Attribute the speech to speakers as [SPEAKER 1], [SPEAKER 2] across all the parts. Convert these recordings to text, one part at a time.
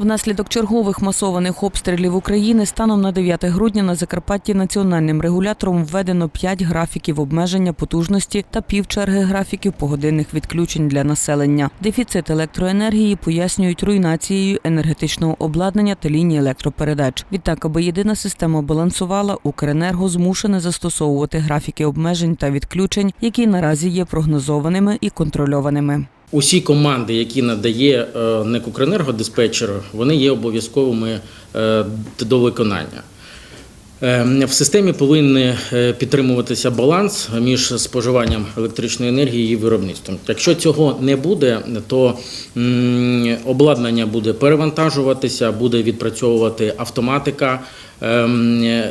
[SPEAKER 1] Внаслідок чергових масованих обстрілів України станом на 9 грудня на Закарпатті національним регулятором введено 5 графіків обмеження потужності та півчерги графіків погодинних відключень для населення. Дефіцит електроенергії пояснюють руйнацією енергетичного обладнання та ліній електропередач. Відтак, аби єдина система балансувала, Укренерго змушене застосовувати графіки обмежень та відключень, які наразі є прогнозованими і контрольованими.
[SPEAKER 2] Усі команди, які надає е, НЕК «Укренерго» диспетчер, вони є обов'язковими е, до виконання. Е, В системі повинен підтримуватися баланс між споживанням електричної енергії і виробництвом. Якщо цього не буде, то обладнання буде перевантажуватися, буде відпрацьовувати автоматика ем,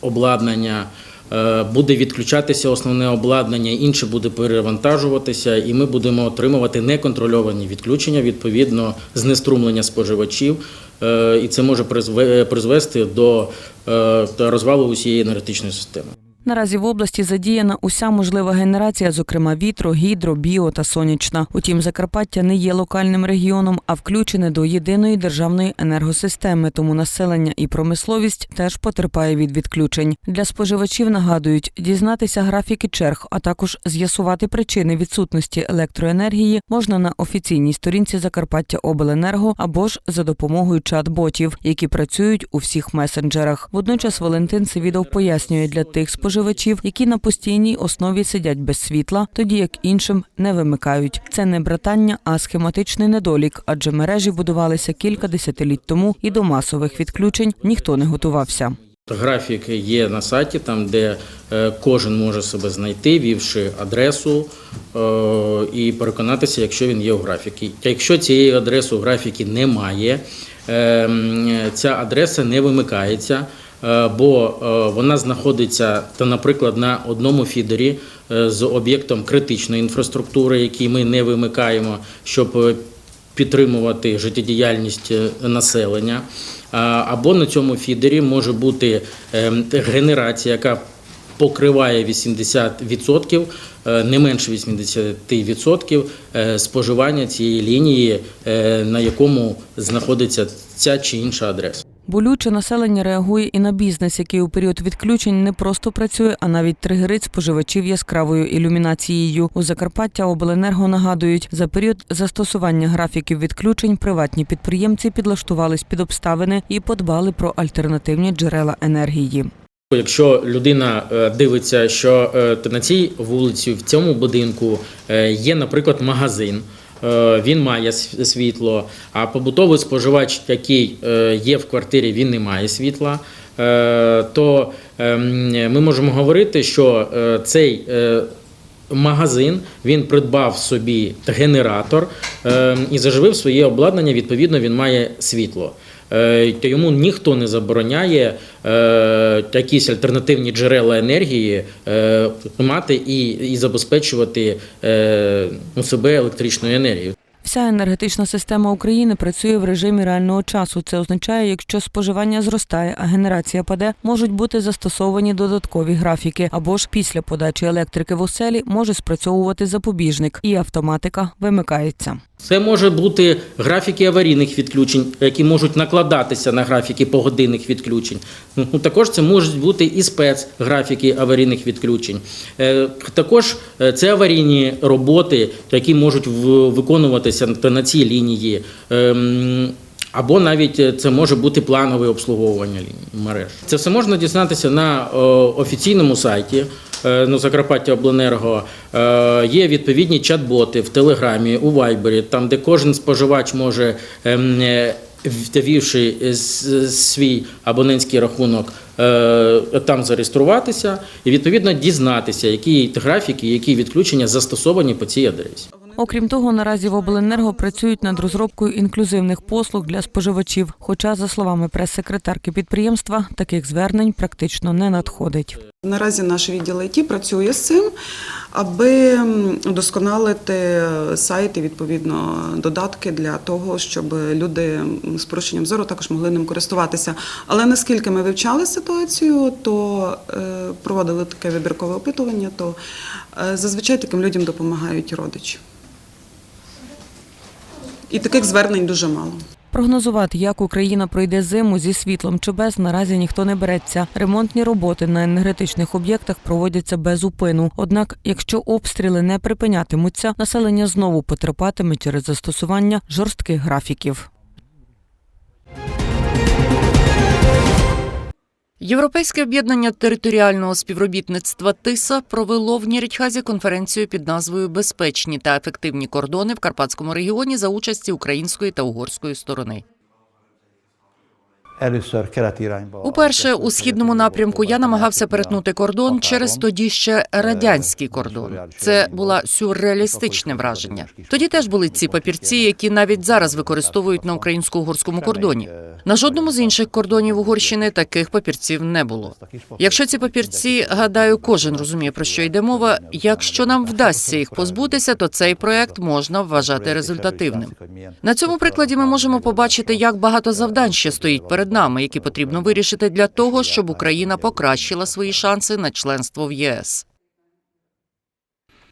[SPEAKER 2] обладнання. Е, Буде відключатися основне обладнання, інше буде перевантажуватися, і ми будемо отримувати неконтрольовані відключення, відповідно, знеструмлення споживачів, Е, і це може призве- призвести до е, розвалу усієї енергетичної системи.
[SPEAKER 1] Наразі в області задіяна уся можлива генерація, зокрема вітро, гідро, біо та сонячна. Утім, Закарпаття не є локальним регіоном, а включене до єдиної державної енергосистеми, тому населення і промисловість теж потерпає від відключень. Для споживачів нагадують дізнатися графіки черг, а також з'ясувати причини відсутності електроенергії можна на офіційній сторінці Закарпаття Обленерго або ж за допомогою чат-ботів, які працюють у всіх месенджерах. Водночас Валентин Сивідов пояснює для тих споживачів, які на постійній основі сидять без світла, тоді як іншим не вимикають. Це не братання, а схематичний недолік, адже мережі будувалися кілька десятиліть тому, і до масових відключень ніхто не готувався.
[SPEAKER 2] Графік є на сайті, там де е, кожен може себе знайти, вівши адресу е, і переконатися, якщо він є у графіки. Якщо цієї адреси у графіки немає, е, ця адреса не вимикається, бо е, вона знаходиться, та, наприклад, на одному фідері е, з об'єктом критичної інфраструктури, який ми не вимикаємо, щоб е, підтримувати життєдіяльність е, населення. Або на цьому фідері може бути генерація, яка покриває 80%, е, не менше 80% е, споживання цієї лінії, е, на якому знаходиться ця чи інша адреса.
[SPEAKER 1] Болюче населення реагує і на бізнес, який у період відключень не просто працює, а навіть тригерить споживачів яскравою ілюмінацією. У Закарпаття обленерго нагадують, за період застосування графіків відключень приватні підприємці підлаштувались під обставини і подбали про альтернативні джерела енергії.
[SPEAKER 2] Якщо людина е, дивиться, що е, на цій вулиці, в цьому будинку е, є, наприклад, магазин. Е, Він має світло, а побутовий споживач, який е, є в квартирі, він не має світла. е, То ем, ми можемо говорити, що цей магазин він придбав собі генератор е, і заживив своє обладнання. Відповідно, він має світло. Е, то Йому ніхто не забороняє е, якісь альтернативні джерела енергії е, мати і, і забезпечувати ну, себе електричною енергією.
[SPEAKER 1] Вся енергетична система України працює в режимі реального часу. Це означає, якщо споживання зростає, а генерація паде, можуть бути застосовані додаткові графіки, або ж після подачі електрики в оселі може спрацьовувати запобіжник, і автоматика вимикається.
[SPEAKER 2] Це може бути графіки аварійних відключень, які можуть накладатися на графіки погодинних відключень. Ну також це можуть бути і спецграфіки аварійних відключень. Е, Також е, це аварійні роботи, які можуть виконуватися на- цій лінії. Ем, Або навіть е, це може бути планове обслуговування мереж. Це все можна дізнатися на офіційному сайті ну, Закарпаття Обленерго. Е, Є відповідні чат-боти в Телеграмі, у Вайбері, там, де кожен споживач може, ем, е, ввівши с- свій абонентський рахунок, е, там зареєструватися і відповідно дізнатися, які графіки, які відключення застосовані по цій адресі.
[SPEAKER 1] Окрім того, наразі в обленерго працюють над розробкою інклюзивних послуг для споживачів. Хоча, за словами прес-секретарки підприємства, таких звернень практично не надходить.
[SPEAKER 3] Наразі наш відділ ІТ працює з цим, аби м, удосконалити сайт і відповідно додатки для того, щоб люди з порушенням зору також могли ним користуватися. Але наскільки ми вивчали ситуацію, то е, проводили таке вибіркове опитування, то е, зазвичай таким людям допомагають родичі. І таких звернень дуже мало.
[SPEAKER 1] Прогнозувати, як Україна пройде зиму зі світлом чи без, наразі ніхто не береться. Ремонтні роботи на енергетичних об'єктах проводяться без упину. Однак, якщо обстріли не припинятимуться, населення знову потерпатиме через застосування жорстких графіків.
[SPEAKER 4] Європейське об'єднання територіального співробітництва ТИСА провело в Нірідхазі конференцію під назвою Безпечні та ефективні кордони в Карпатському регіоні за участі української та угорської сторони. Уперше у східному напрямку я намагався перетнути кордон через тоді ще радянський кордон. Це була сюрреалістичне враження. Тоді теж були ці папірці, які навіть зараз використовують на українсько-угорському кордоні. На жодному з інших кордонів Угорщини таких папірців не було. Якщо ці папірці, гадаю, кожен розуміє про що йде мова. Якщо нам вдасться їх позбутися, то цей проект можна вважати результативним. На цьому прикладі ми можемо побачити, як багато завдань ще стоїть перед нами, які потрібно вирішити для того, щоб Україна покращила свої шанси на членство в ЄС.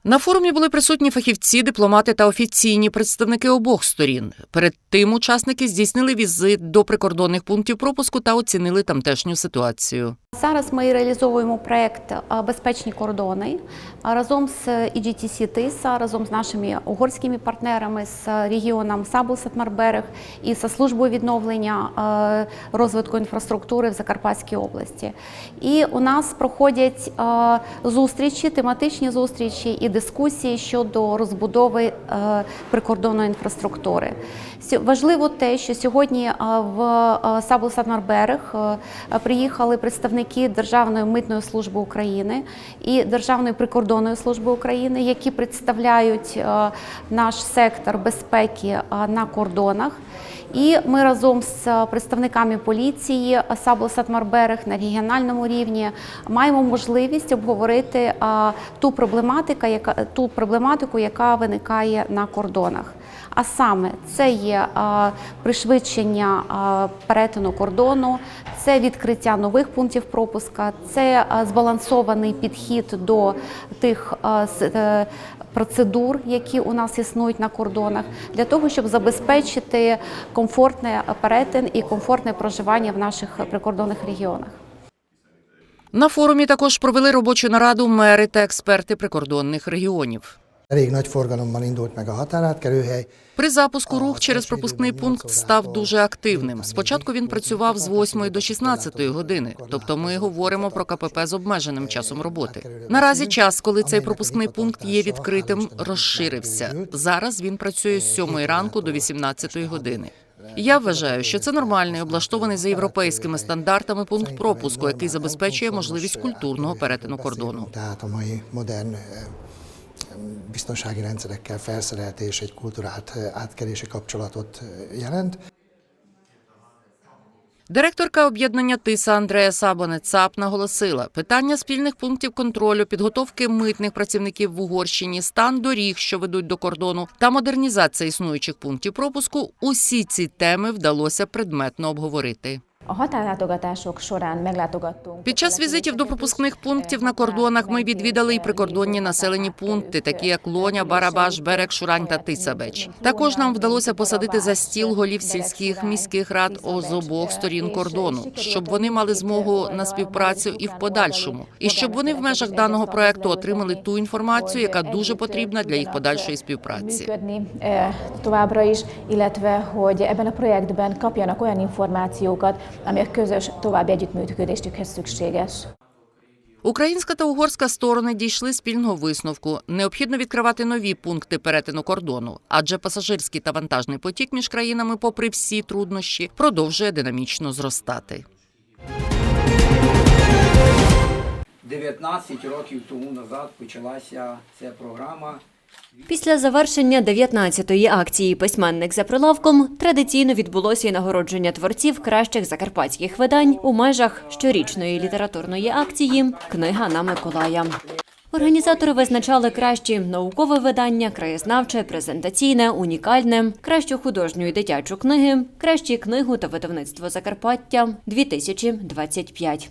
[SPEAKER 4] На форумі були присутні фахівці, дипломати та офіційні представники обох сторін. Перед тим учасники здійснили візит до прикордонних пунктів пропуску та оцінили тамтешню ситуацію.
[SPEAKER 5] Зараз ми реалізовуємо проект Безпечні кордони разом з EGTC ТИСА, разом з нашими угорськими партнерами, з регіоном Сабул-Сатмарберег і з службою відновлення розвитку інфраструктури в Закарпатській області. І у нас проходять зустрічі, тематичні зустрічі і дискусії щодо розбудови е, прикордонної інфраструктури. Важливо те, що сьогодні е, в е, приїхали представники Державної митної служби України і Державної прикордонної служби України, які представляють наш сектор безпеки на кордонах. І ми разом з представниками поліції Сабло Сатмарберег на регіональному рівні маємо можливість обговорити ту проблематику, яка ту проблематику, яка виникає на кордонах. А саме це є пришвидшення перетину кордону, це відкриття нових пунктів пропуска, це збалансований підхід до тих е, процедур, які у нас існують на кордонах, для того, щоб забезпечити комфортний перетин і комфортне проживання в наших прикордонних регіонах.
[SPEAKER 4] На форумі також провели робочу нараду мери та експерти прикордонних регіонів.
[SPEAKER 6] Elég nagy forgalommal indult meg a határátkerőhely.
[SPEAKER 4] При запуску рух через пропускний пункт став дуже активним. Спочатку він працював з 8 до 16 години, тобто ми говоримо про КПП з обмеженим часом роботи. Наразі час, коли цей пропускний пункт є відкритим, розширився. Зараз він працює з 7 ранку до 18 години. Я вважаю, що це нормальний облаштований за європейськими стандартами пункт пропуску, який забезпечує можливість культурного перетину кордону.
[SPEAKER 6] Biztonsági rendszerekkel felszerelt és egy kulturált eh, átkerési kapcsolatot jelent.
[SPEAKER 4] Директорка об'єднання ТИСА Андрея Сабонецап наголосила, питання спільних пунктів контролю, підготовки митних працівників в Угорщині, стан доріг, що ведуть до кордону, та модернізація існуючих пунктів пропуску – усі ці теми вдалося предметно обговорити.
[SPEAKER 7] A határlátogatások során meglátogattunk.
[SPEAKER 4] Під час візитів до пропускних пунктів на кордонах ми відвідали і прикордонні населені пункти, такі як Лоня, Барабаш, Берег, Шурань та Тисабеч. Також нам вдалося посадити за стіл голів сільських міських рад з обох сторін кордону, щоб вони мали змогу на співпрацю і в подальшому, і щоб вони в межах даного проекту отримали ту інформацію, яка дуже потрібна для їх подальшої співпраці.
[SPEAKER 7] továbbra is, illetve hogy ebben a projektben kapjanak olyan információkat, ami a közös további együttműködésükhez szükséges.
[SPEAKER 4] Українська та угорська сторони дійшли спільного висновку. Необхідно відкривати нові пункти перетину кордону, адже пасажирський та вантажний потік між країнами, попри всі труднощі, продовжує динамічно зростати.
[SPEAKER 8] 19 років тому назад почалася ця програма.
[SPEAKER 9] Після завершення 19-ї акції Письменник за прилавком традиційно відбулося і нагородження творців кращих закарпатських видань у межах щорічної літературної акції Книга на Миколая. Організатори визначали кращі наукове видання, краєзнавче, презентаційне, унікальне, кращу художню і дитячу книги, кращі книгу та видавництво Закарпаття 2025.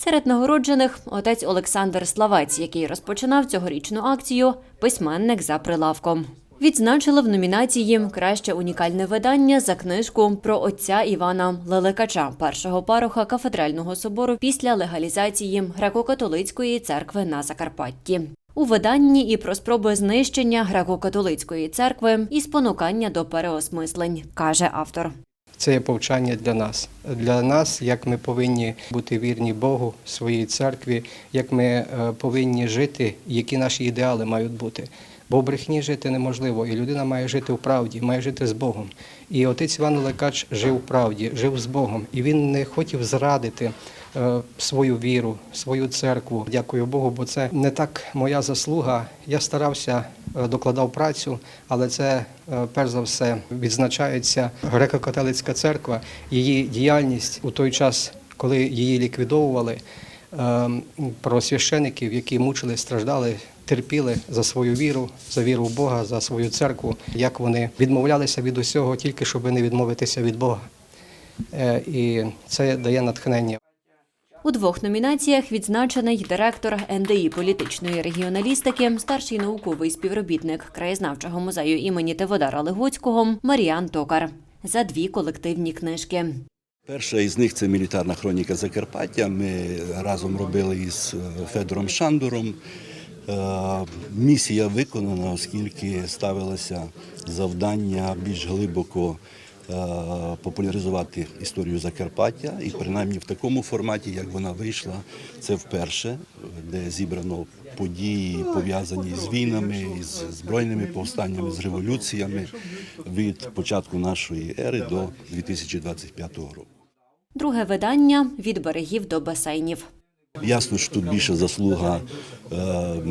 [SPEAKER 9] Серед нагороджених отець Олександр Славець, який розпочинав цьогорічну акцію Письменник за прилавком. Відзначили в номінації Краще унікальне видання за книжку про отця Івана Лелекача, першого пароха кафедрального собору після легалізації греко-католицької церкви на Закарпатті. У виданні і про спроби знищення греко-католицької церкви і спонукання до переосмислень, каже автор.
[SPEAKER 10] Це є повчання для нас. Для нас, як ми повинні бути вірні Богу, своїй церкві, як ми е, повинні жити, які наші ідеали мають бути. Бо брехні жити неможливо, і людина має жити в правді, має жити з Богом. І отець Іван Лекач жив в правді, жив з Богом, і він не хотів зрадити свою віру, свою церкву. Дякую Богу, бо це не так моя заслуга. Я старався, е, докладав працю, але це е, перш за все відзначається греко-католицька церква, її діяльність у той час, коли її ліквідовували. е, Про священиків, які мучили, страждали, терпіли за свою віру, за віру в Бога, за свою церкву, як вони відмовлялися від усього, тільки щоб не відмовитися від Бога. Е, І це дає натхнення.
[SPEAKER 9] У двох номінаціях відзначений директор НДІ політичної регіоналістики, старший науковий співробітник краєзнавчого музею імені Теводара Легоцького Маріан Токар за дві колективні книжки.
[SPEAKER 11] Перша із них це мілітарна хроніка Закарпаття. Ми разом робили із е, Федором Шандуром. Е, Місія виконана, оскільки ставилося завдання більш глибоко популяризувати історію Закарпаття. І принаймні в такому форматі, як вона вийшла, це вперше, де зібрано події, пов'язані з війнами, з збройними повстаннями, з революціями від початку нашої ери до 2025 року.
[SPEAKER 9] Друге видання від берегів до басейнів.
[SPEAKER 11] Ясно, що тут більше заслуга е,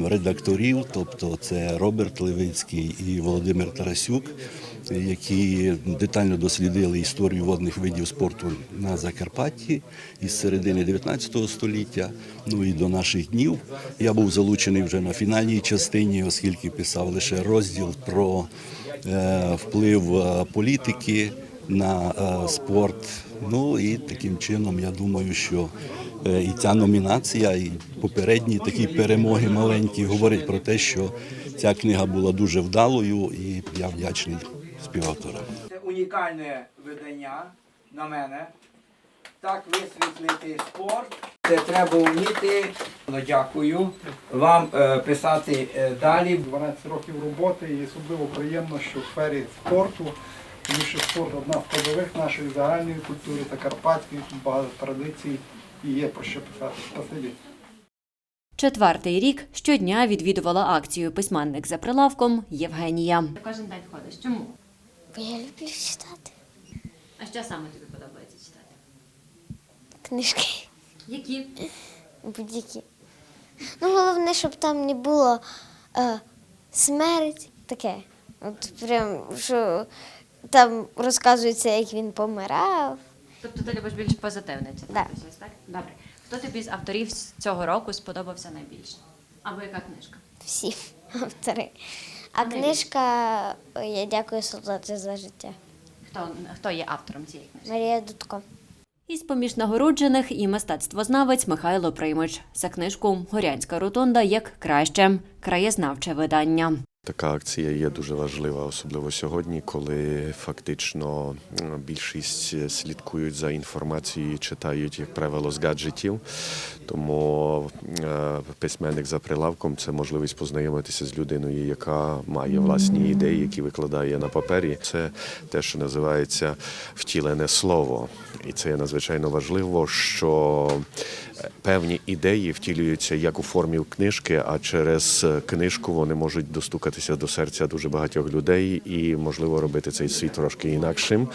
[SPEAKER 11] редакторів, тобто це Роберт Левицький і Володимир Тарасюк, які детально дослідили історію водних видів спорту на Закарпатті із середини 19 століття, ну і до наших днів. Я був залучений вже на фінальній частині, оскільки писав лише розділ про е, вплив е, політики на спорт. Ну і таким чином я думаю, що е, і ця номінація, і попередні такі перемоги маленькі говорять про те, що ця книга була дуже вдалою, і я вдячний співавторам.
[SPEAKER 8] Це унікальне видання на мене. Так висвітлити спорт. Це треба вміти. Ну, Дякую вам е, писати е, далі.
[SPEAKER 12] 12 років роботи і особливо приємно, що в сфері спорту, тому що спорт одна з складових нашої загальної культури та карпатської, тут багато традицій і є про що писати. Спасибі.
[SPEAKER 9] Четвертий рік щодня відвідувала акцію письменник за прилавком Євгенія. Кожен день ходиш. Чому?
[SPEAKER 13] Бо я люблю читати
[SPEAKER 9] А що саме тобі подобається читати?
[SPEAKER 13] книжки
[SPEAKER 9] Які?
[SPEAKER 13] будь-які. Ну, головне, щоб там не було е, смерть таке. От прям, що там розказується, як він помирав.
[SPEAKER 9] Тобто ти любиш більш позитивне читати
[SPEAKER 13] Да.
[SPEAKER 9] щось, так? Добре. Хто тобі з авторів з цього року сподобався найбільше? Або яка книжка?
[SPEAKER 13] Всі автори. А книжка ой, Я дякую солдати за життя.
[SPEAKER 9] Хто, хто є автором цієї книжки?
[SPEAKER 13] Марія Дудко.
[SPEAKER 9] Із поміж нагороджених і мистецтвознавець Михайло Примич за книжку Горянська ротонда як краще краєзнавче видання.
[SPEAKER 14] Така акція є дуже важлива, особливо сьогодні, коли фактично більшість слідкують за інформацією, читають, як правило, з гаджетів. Тому е, письменник за прилавком це можливість познайомитися з людиною, яка має власні ідеї, які викладає на папері. Це те, що називається втілене слово. І це є надзвичайно важливо, що е, певні ідеї втілюються як у формі книжки, а через книжку вони можуть достукатися до серця дуже багатьох людей і, можливо, робити цей світ трошки інакшим.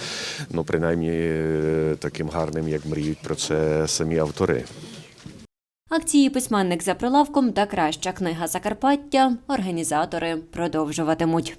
[SPEAKER 14] Ну, принаймні е, таким гарним, як мріють про це самі автори.
[SPEAKER 9] Акції письменник за прилавком та краща книга Закарпаття організатори продовжуватимуть.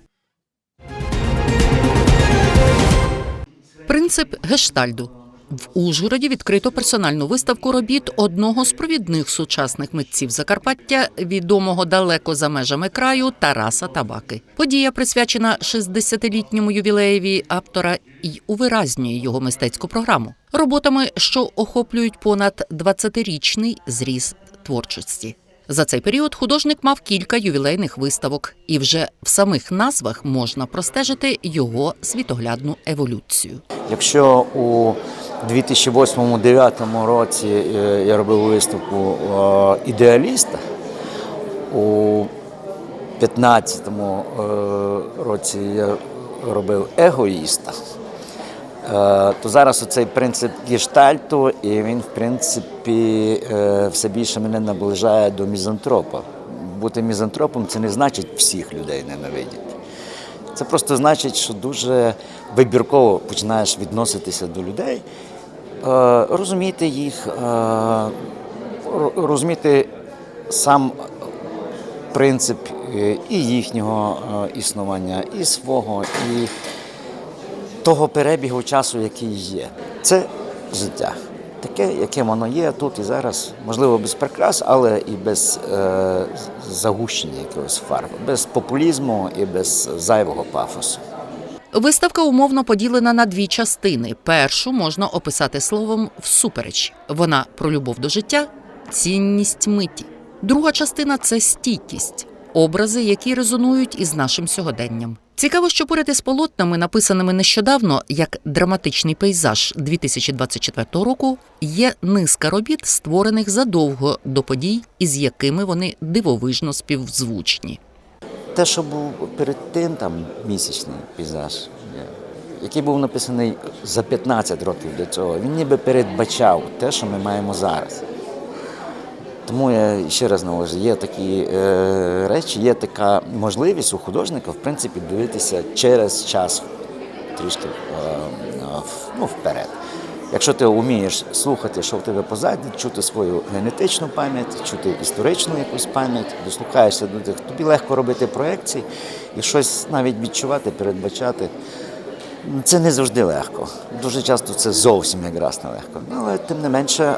[SPEAKER 4] Принцип гештальду. В Ужгороді відкрито персональну виставку робіт одного з провідних сучасних митців Закарпаття, відомого далеко за межами краю Тараса Табаки. Подія присвячена 60-літньому ювілеєві автора і увиразнює його мистецьку програму роботами, що охоплюють понад 20-річний зріз творчості. За цей період художник мав кілька ювілейних виставок, і вже в самих назвах можна простежити його світоглядну еволюцію.
[SPEAKER 15] Якщо у 2008-2009 році е, я робив виставку е, ідеаліста, у 2015 році я робив егоїста, е, то зараз оцей принцип гештальту, і він, в принципі, е, все більше мене наближає до мізантропа. Бути мізантропом це не значить всіх людей ненавидіти. Це просто значить, що дуже вибірково починаєш відноситися до людей, е, розуміти їх, е, розуміти сам принцип е, і їхнього е, існування, і свого, і того перебігу часу, який є. Це життя. Таке, яке воно є тут і зараз, можливо, без прикрас, але і без е, загущення якогось фарб, без популізму і без зайвого пафосу.
[SPEAKER 4] Виставка умовно поділена на дві частини. Першу можна описати словом всупереч. Вона про любов до життя, цінність миті. Друга частина це стійкість, образи, які резонують із нашим сьогоденням. Цікаво, що поряд із полотнами, написаними нещодавно як драматичний пейзаж 2024 року, є низка робіт, створених задовго до подій, із якими вони дивовижно співзвучні.
[SPEAKER 15] Те, що був перед тим, там місячний пейзаж, який був написаний за 15 років до цього, він ніби передбачав те, що ми маємо зараз. Тому я ще раз наголошую, є такі е, речі, є така можливість у художника, в принципі, дивитися через час трішки е, ну, вперед. Якщо ти вмієш слухати, що в тебе позаді, чути свою генетичну пам'ять, чути історичну якусь пам'ять, дослухаєшся до тих, тобі легко робити проекції і щось навіть відчувати, передбачати. Ну, Це не завжди легко. Дуже часто це зовсім якраз нелегко. Ну, Але тим не менше,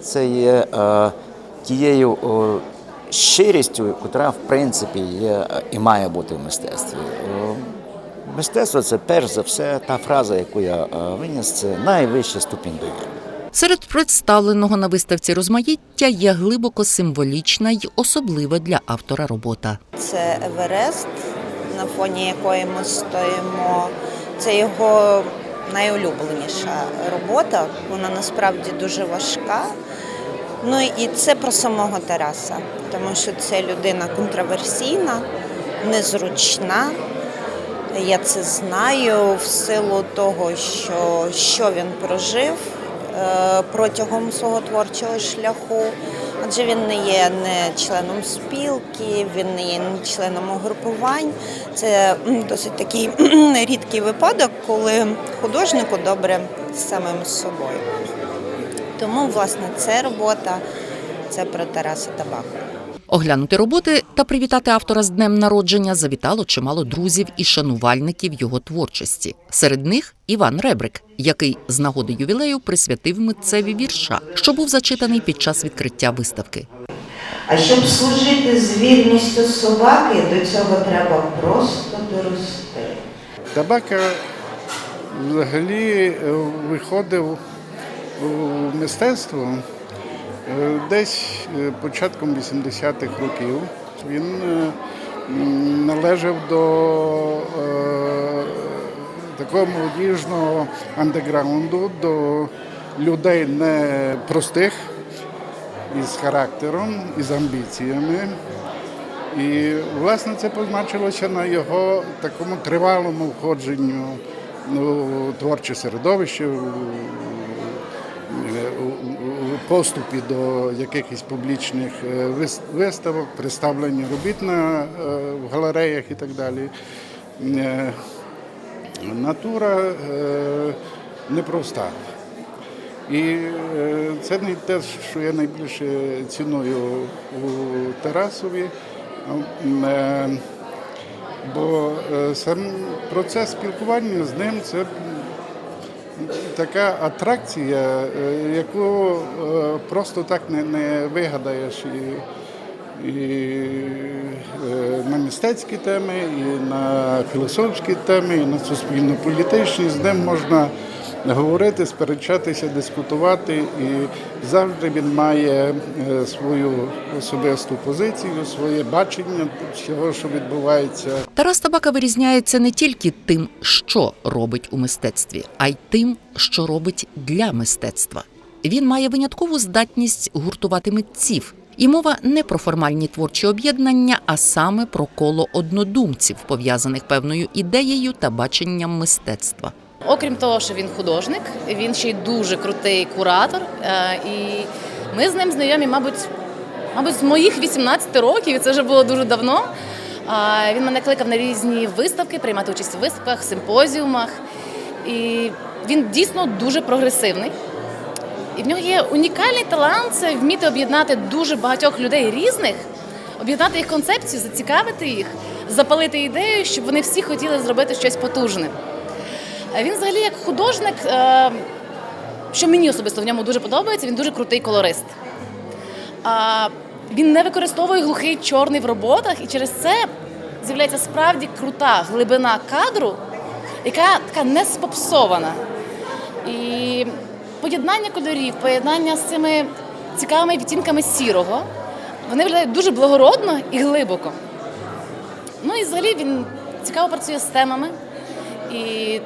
[SPEAKER 15] це є тією щирістю, яка в принципі є і має бути в мистецтві. Мистецтво це перш за все та фраза, яку я а, виніс, це найвищий ступінь довіри.
[SPEAKER 4] Серед представленого на виставці розмаїття є глибоко символічна й особлива для автора робота.
[SPEAKER 16] Це Еверест, на фоні якої ми стоїмо. Це його найулюбленіша робота. Вона насправді дуже важка. Ну і це про самого Тараса, тому що це людина контроверсійна, незручна. Я це знаю в силу того, що, що він прожив е, протягом свого творчого шляху. Адже він не є не членом спілки, він не є не членом угрупувань. Це досить такий рідкий випадок, коли художнику добре з самим собою. Тому, власне, це робота це про Тараса Табаку.
[SPEAKER 4] Оглянути роботи та привітати автора з днем народження завітало чимало друзів і шанувальників його творчості. Серед них Іван Ребрик, який з нагоди ювілею присвятив митцеві вірша, що був зачитаний під час відкриття виставки.
[SPEAKER 17] А щоб служити з вірністю собаки, до цього треба просто дорости.
[SPEAKER 12] Табака взагалі е, виходив у мистецтво десь е, початком 80-х років. Він е, належав до е, такого молодіжного андеграунду, до людей непростих, із характером, із амбіціями. І, власне, це позначилося на його такому тривалому входженню ну, у творче середовище, поступі до якихось публічних е, виставок, представлення робіт на, е, в галереях і так далі. Е, Натура е, непроста. І е, це не те, що я найбільше ціную у Тарасові, е, бо е, сам процес спілкування з ним це така атракція, е, яку е, просто так не, не вигадаєш. І, і е, на мистецькі теми, і на філософські теми, і на суспільно-політичні. З ним можна говорити, сперечатися, дискутувати. І завжди він має е, свою особисту позицію, своє бачення всього, що відбувається.
[SPEAKER 4] Тарас Табака вирізняється не тільки тим, що робить у мистецтві, а й тим, що робить для мистецтва. Він має виняткову здатність гуртувати митців. І мова не про формальні творчі об'єднання, а саме про коло однодумців, пов'язаних певною ідеєю та баченням мистецтва.
[SPEAKER 18] Окрім того, що він художник, він ще й дуже крутий куратор. е, І ми з ним знайомі, мабуть, мабуть, з моїх 18 років, і це вже було дуже давно. Він мене кликав на різні виставки, приймати участь у виставках, симпозіумах. І він дійсно дуже прогресивний. І в нього є унікальний талант це вміти об'єднати дуже багатьох людей різних, об'єднати їх концепцію, зацікавити їх, запалити ідею, щоб вони всі хотіли зробити щось потужне. Він взагалі як художник, е, що мені особисто в ньому дуже подобається, він дуже крутий колорист. Він не використовує глухий чорний в роботах, і через це з'являється справді крута глибина кадру, яка така не спопсована. І поєднання кольорів, поєднання з цими цікавими відтінками сірого, вони виглядають дуже благородно і глибоко. Ну і взагалі він цікаво працює з темами. І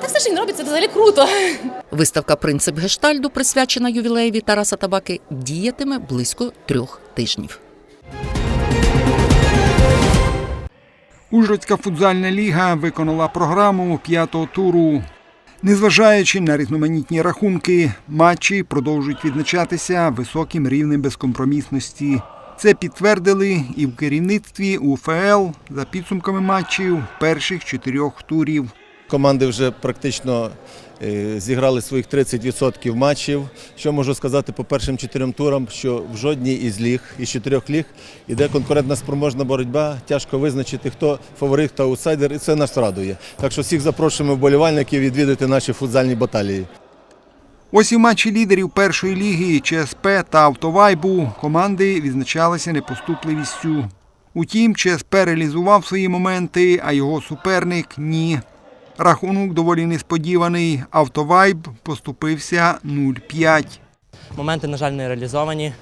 [SPEAKER 18] так все, що він робить, це взагалі круто.
[SPEAKER 4] Виставка Принцип гештальду, присвячена ювілеєві Тараса Табаки, діятиме близько трьох тижнів.
[SPEAKER 19] Ужгородська футзальна ліга виконала програму п'ятого туру. Незважаючи на різноманітні рахунки, матчі продовжують відзначатися високим рівнем безкомпромісності. Це підтвердили і в керівництві УФЛ за підсумками матчів перших чотирьох турів.
[SPEAKER 20] Команди вже практично е, зіграли своїх 30% матчів. Що можу сказати по першим чотирьом турам, що в жодній із ліг, із чотирьох ліг, іде конкурентна спроможна боротьба. Тяжко визначити, хто фаворит, хто аутсайдер, і це нас радує. Так що всіх запрошуємо вболівальників відвідати наші футзальні баталії.
[SPEAKER 19] Ось і матчі лідерів першої ліги ЧСП та Автовайбу команди відзначалися непоступливістю. Утім, ЧСП реалізував свої моменти, а його суперник ні. Рахунок доволі несподіваний. Автовайб поступився 0-5.
[SPEAKER 21] Моменти, на жаль, не реалізовані.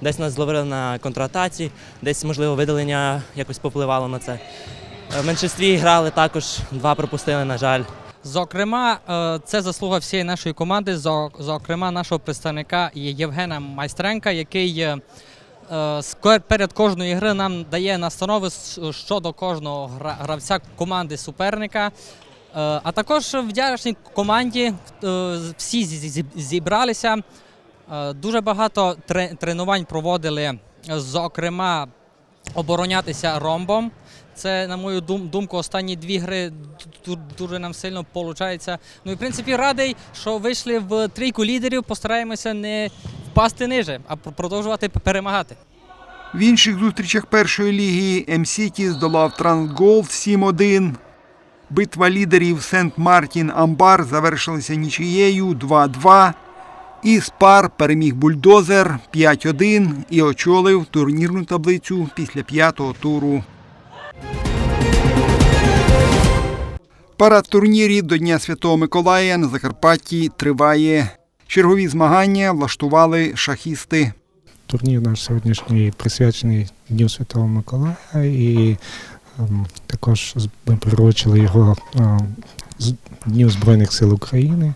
[SPEAKER 21] Десь нас зловили на контратаці, десь, можливо, видалення якось попливало на це. Е, В меншинстві грали також, два пропустили, на жаль.
[SPEAKER 22] Зокрема, е, це заслуга всієї нашої команди, зокрема нашого представника Євгена Майстренка, який е, перед кожної гри нам дає настанови щодо кожного гравця команди суперника. Е, А також вдячний команді, е, всі зі- зі- зібралися. Е, Дуже багато тренувань проводили, зокрема, оборонятися ромбом. Це, на мою думку, останні дві гри дуже нам сильно виходить. Ну і в принципі радий, що вийшли в трійку лідерів. Постараємося не впасти ниже, а продовжувати перемагати.
[SPEAKER 19] В інших зустрічах першої ліги М-Сіті здолав Трансголд 7-1. Битва лідерів Сент-Мартін-Амбар завершилася нічиєю 2-2. І Спар переміг бульдозер 5-1 і очолив турнірну таблицю після п'ятого туру. Парад турнірів до Дня Святого Миколая на Закарпатті триває. Чергові змагання влаштували шахісти.
[SPEAKER 23] Турнір наш сьогоднішній присвячений Дню Святого Миколая і також з- ми приручили його ем, з Дню Збройних сил України.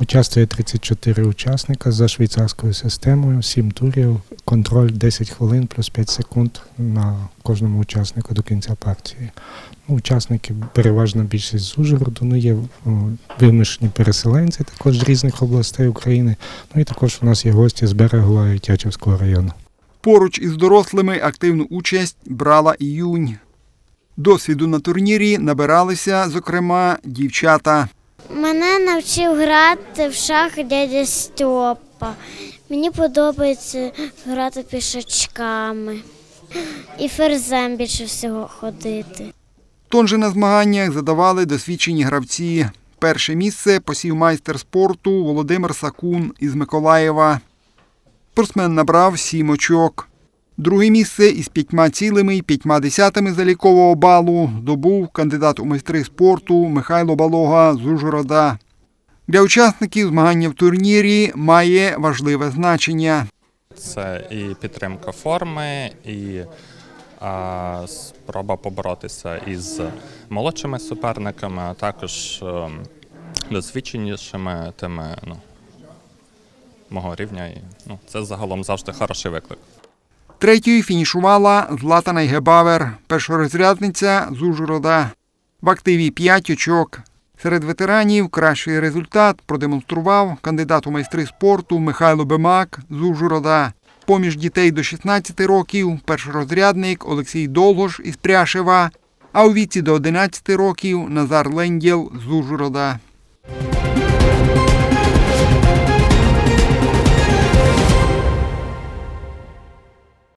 [SPEAKER 23] Участвує 34 учасника за швейцарською системою, 7 турів, контроль 10 хвилин плюс 5 секунд на кожному учаснику до кінця партії. Ну, учасники переважна більшість з Ужгороду, ну є вимушені переселенці також з різних областей України. Ну і також у нас є гості з Берегова і Тячівського району.
[SPEAKER 19] Поруч із дорослими активну участь брала і юнь. Досвіду на турнірі набиралися, зокрема, дівчата.
[SPEAKER 24] Мене навчив грати в шахи дядя Стьопа. Мені подобається грати пішачками і ферзем більше всього ходити.
[SPEAKER 19] Тон же на змаганнях задавали досвідчені гравці. Перше місце посів майстер спорту Володимир Сакун із Миколаєва. Спортсмен набрав сім очок. Друге місце із п'ятьма цілими і п'ятьма десятими залікового балу здобув кандидат у майстри спорту Михайло Балога з Ужгорода. Для учасників змагання в турнірі має важливе значення.
[SPEAKER 25] Це і підтримка форми, і а, спроба поборотися із молодшими суперниками, а також ем, досвідченішими тими ну, мого рівня. І, ну, це загалом завжди хороший виклик.
[SPEAKER 19] Третьою фінішувала Злата Найгебавер, першорозрядниця з Ужгорода. В активі 5 очок. Серед ветеранів кращий результат продемонстрував кандидат у майстри спорту Михайло Бемак з Ужгорода. Поміж дітей до 16 років першорозрядник Олексій Долгош із Пряшева, а у віці до 11 років Назар Лендєл з Ужгорода.